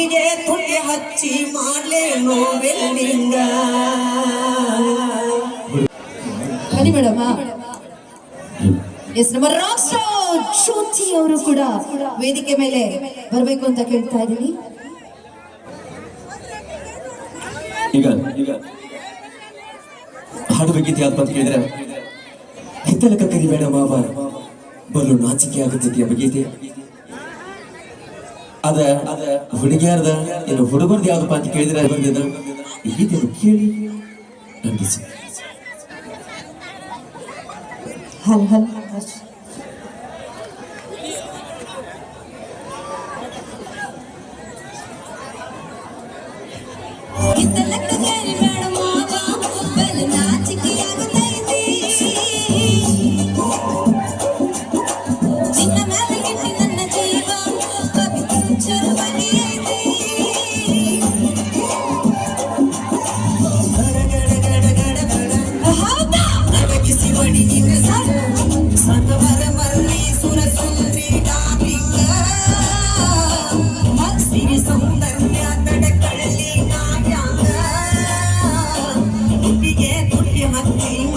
ಹಿಟ್ಟಿಗೆ ತುಟಿ ಹಚ್ಚಿ ಮಾಡ್ಲೇನು ಬೆಲ್ಲಿಂಗ ಸರಿ ಮೇಡಮ್. ಎಸ್ ನಮ್ಮ ರಾಷ್ಟ್ರ ಜ್ಯೋತಿ ಅವರು ಕೂಡ ವೇದಿಕೆ ಮೇಲೆ ಬರಬೇಕು ಅಂತ ಕೇಳ್ತಾ ಇದ್ದೀನಿ. ಈಗ ಈಗ. ಹಾಡು ಯಾವ್ದು ಅಂತ ಕೇಳಿದ್ರೆ ಹಿತ್ತಲಕ ಕರಿಬೇಡ ಮಾವ. ಬಲು ನಾಚಿಕೆ ಆಗುತ್ತಿದೆಯ ಬಗೀತೆ ಅದ ಅದ ಹುಡುಗಿಯಾರ್ದ ಏನು ಹುಡುಗರ್ದು ಯಾವ್ದಪ್ಪ ಅಂತ ಕೇಳಿದ್ರೆ ಬಂದಿದ್ದ ಈ ಗೀತೆ ಕೇಳಿ ನಂಬಿಸಿ ಹಲ್ ಹಲ್ ಅಡಗಿಸಿ